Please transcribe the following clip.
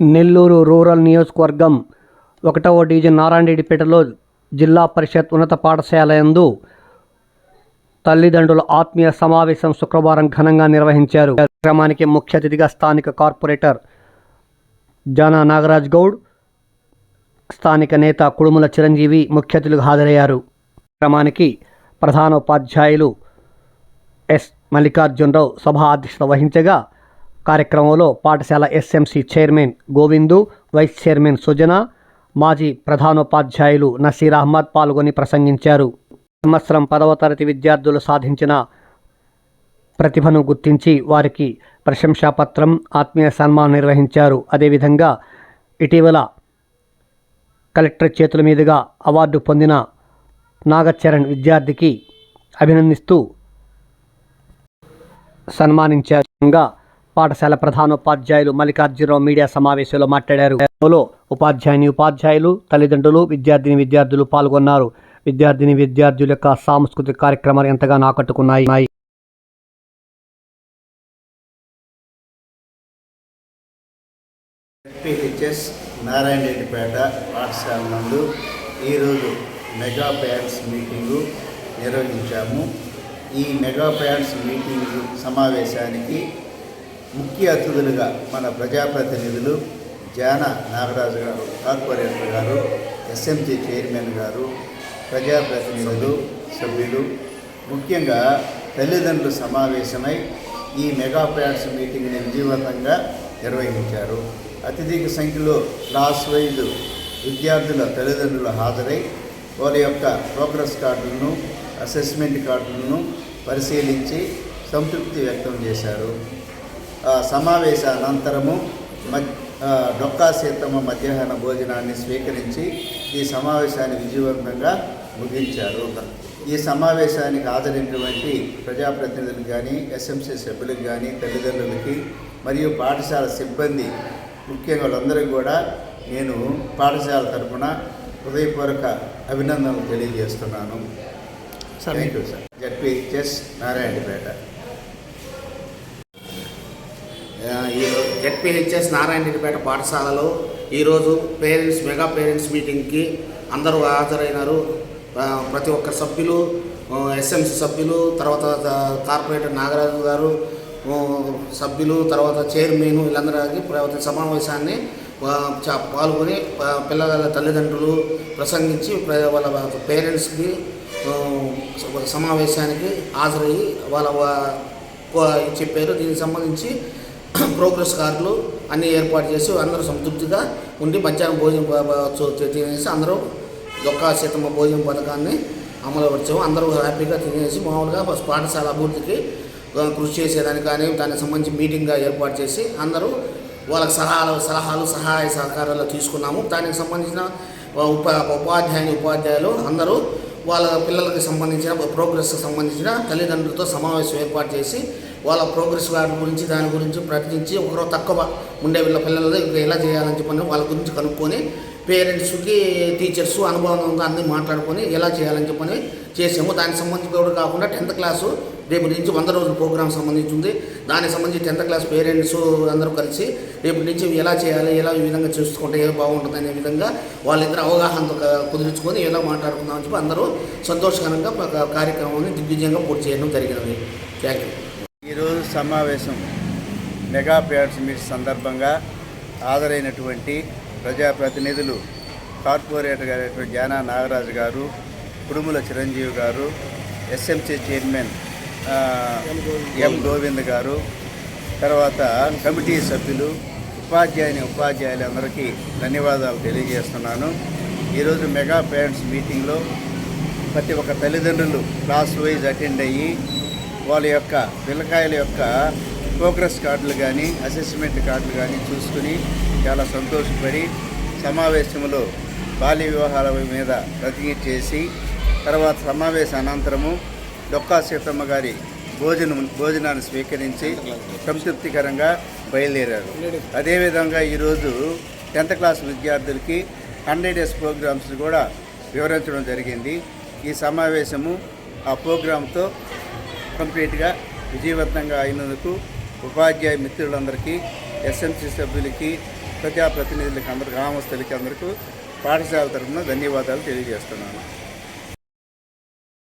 Nellore rural నియోజకవర్గం ఒకటవ division నారాయణరెడ్డిపేటలో జిల్లా పరిషత్ ఉన్నత పాఠశాల యందు తల్లిదండ్రుల ఆత్మీయ సమావేశం శుక్రవారం ఘనంగా నిర్వహించారు. కార్యక్రమానికి ముఖ్య అతిథిగా స్థానిక కార్పొరేటర్ జానా నాగరాజ్ గౌడ్ స్థానిక నేత కుడుముల చిరంజీవి ముఖ్య అతిథులుగా హాజరయ్యారు. క్రమానికి ప్రధాన ఉపాధ్యాయులు ఎస్. మల్లికార్జునరావు సభా అధ్యక్షత వహించగా కార్యక్రమంలో పాఠశాల SMC chairman Govindu vice chairman Sujana మాజీ ప్రధానోపాధ్యాయులు నసీర్ అహ్మద్ పాల్గొని ప్రసంగించారు. సంవత్సరం పదవ తరగతి విద్యార్థులు సాధించిన ప్రతిభను గుర్తించి వారికి ప్రశంసాపత్రం ఆత్మీయ సన్మానం నిర్వహించారు. అదేవిధంగా ఇటీవల కలెక్టర్ చేతుల మీదుగా అవార్డు పొందిన నాగచరణ్ విద్యార్థికి అభినందిస్తూ సన్మానించారు. పాఠశాల ప్రధానోపాధ్యాయులు మల్లికార్జునరావు మీడియా సమావేశంలో మాట్లాడారు. ఉపాధ్యాయుని ఉపాధ్యాయులు తల్లిదండ్రులు విద్యార్థిని విద్యార్థులు పాల్గొన్నారు. విద్యార్థిని విద్యార్థుల యొక్క సాంస్కృతిక కార్యక్రమాలు ఎంతగానో ఆకట్టుకున్నాయి. ఎస్పీహెచ్ఎస్ నారాయణరెడ్డిపేట పాఠశాల నందు ఈరోజు మెగా పేరెంట్స్ మీటింగు నిర్వహించాము. ఈ మెగా పేరెంట్స్ మీటింగ్ సమావేశానికి ముఖ్య అతిథులుగా మన ప్రజాప్రతినిధులు జాన నాగరాజు గారు కార్పొరేటర్ గారు ఎస్ఎంసీ చైర్మన్ గారు ప్రజాప్రతినిధులు సభ్యులు. ముఖ్యంగా తల్లిదండ్రులు సమావేశమై ఈ మెగా పేరెంట్స్ మీటింగ్ని విజయవంతంగా నిర్వహించారు. అత్యధిక సంఖ్యలో క్లాస్ వైజ్ విద్యార్థుల తల్లిదండ్రులు హాజరై వారి యొక్క ప్రోగ్రెస్ కార్డులను అసెస్మెంట్ కార్డులను పరిశీలించి సంతృప్తి వ్యక్తం చేశారు. సమావేశ అనంతరము డొక్కా సీతమ్మ మధ్యాహ్న భోజనాన్ని స్వీకరించి ఈ సమావేశాన్ని విజయవంతంగా ముగించారు. ఈ సమావేశానికి హాజరైనటువంటి ప్రజాప్రతినిధులకు కానీ ఎస్ఎంసీ సభ్యులకు కానీ తల్లిదండ్రులకి మరియు పాఠశాల సిబ్బంది ముఖ్యంగా వాళ్ళందరికీ కూడా నేను పాఠశాల తరఫున హృదయపూర్వక అభినందనలు తెలియజేస్తున్నాను. Thank you sir ZPHS Narayanpet. ZPHS Narayanareddypet పాఠశాలలో ఈరోజు పేరెంట్స్ మెగా పేరెంట్స్ మీటింగ్కి అందరూ హాజరైనారు. ప్రతి ఒక్క సభ్యులు ఎస్ఎంసి సభ్యులు తర్వాత కార్పొరేటర్ నాగరాజు గారు సభ్యులు తర్వాత చైర్మన్ వీళ్ళందరికీ ప్రతి సమావేశాన్ని పాల్గొని పిల్లల తల్లిదండ్రులు ప్రసంగించి వాళ్ళ పేరెంట్స్కి సమావేశానికి హాజరయ్యి వాళ్ళ చెప్పారు. దీనికి సంబంధించి ప్రోగ్రెస్ కార్డులు అన్నీ ఏర్పాటు చేసి అందరూ సంతృప్తిగా ఉండి మధ్యాహ్నం భోజనం తినేసి అందరూ దొక్క సీతమ్మ భోజనం పథకాన్ని అమలు పరిచాము. అందరూ హ్యాపీగా తినేసి మామూలుగా పాఠశాల అభివృద్ధికి కృషి చేసేదానికి కానీ దానికి సంబంధించి మీటింగ్గా ఏర్పాటు చేసి అందరూ వాళ్ళకి సలహాలు సలహాలు సహాయ సహకారాలు తీసుకున్నాము. దానికి సంబంధించిన ఉప ఉపాధ్యాయుని ఉపాధ్యాయులు అందరూ వాళ్ళ పిల్లలకి సంబంధించిన ప్రోగ్రెస్కి సంబంధించిన తల్లిదండ్రులతో సమావేశం ఏర్పాటు చేసి వాళ్ళ ప్రోగ్రెస్ వాటి గురించి దాని గురించి ప్రకటించి ఒకరో తక్కువ ఉండే వీళ్ళ పిల్లలతో ఇంకా ఎలా చేయాలని చెప్పని వాళ్ళ గురించి కనుక్కొని పేరెంట్స్కి టీచర్స్ అనుభవం ఉందో అన్నీ మాట్లాడుకొని ఎలా చేయాలని చెప్పని చేసాము. దానికి సంబంధించి కూడా కాకుండా టెన్త్ క్లాసు రేపు నుంచి వంద రోజుల ప్రోగ్రామ్ సంబంధించి ఉంది దానికి సంబంధించి టెన్త్ క్లాస్ పేరెంట్స్ అందరూ కలిసి రేపు నుంచి ఎలా చేయాలి ఎలా ఈ విధంగా చూసుకుంటే ఏ బాగుంటుంది అనే విధంగా వాళ్ళిద్దరు అవగాహనతో క- కుదుర్చుకొని ఎలా మాట్లాడుకుందామని చెప్పి అందరూ సంతోషకరంగా కార్యక్రమాన్ని దిగ్విజయంగా పూర్తి చేయడం జరిగినది. థ్యాంక్ యూ ఈరోజు సమావేశం మెగా పేరెంట్స్ మీట్ సందర్భంగా హాజరైనటువంటి ప్రజాప్రతినిధులు కార్పొరేటర్ గారు జానా నాగరాజు గారు కుడుముల చిరంజీవి గారు ఎస్ఎంసీ చైర్మన్ ఎం గోవింద్ గారు తర్వాత కమిటీ సభ్యులు ఉపాధ్యాయుని ఉపాధ్యాయులందరికీ ధన్యవాదాలు తెలియజేస్తున్నాను. ఈరోజు మెగా పేరెంట్స్ మీటింగ్లో ప్రతి ఒక్క తల్లిదండ్రులు క్లాస్ వైజ్ అటెండ్ అయ్యి వాళ్ళ యొక్క పిల్లకాయల యొక్క ప్రోగ్రెస్ కార్డులు కానీ అసెస్మెంట్ కార్డులు కానీ చూసుకుని చాలా సంతోషపడి సమావేశంలో బాల్య వివాహాల మీద ప్రతిజ్ఞ చేసి తర్వాత సమావేశ అనంతరము డొక్కా సీతమ్మ గారి భోజనం భోజనాన్ని స్వీకరించి సంతృప్తికరంగా బయలుదేరారు. అదేవిధంగా ఈరోజు టెన్త్ క్లాస్ విద్యార్థులకి హండ్రెడ్ డేస్ ప్రోగ్రామ్స్ కూడా వివరించడం జరిగింది. ఈ సమావేశము ఆ ప్రోగ్రాంతో కంప్లీట్గా విజయవంతంగా అయినందుకు ఉపాధ్యాయ మిత్రులందరికీ ఎస్ఎంసీ సభ్యులకి ప్రజాప్రతినిధులకి అందరికీ గ్రామస్తులకి అందరికీ పాఠశాల తరఫున ధన్యవాదాలు తెలియజేస్తున్నాను.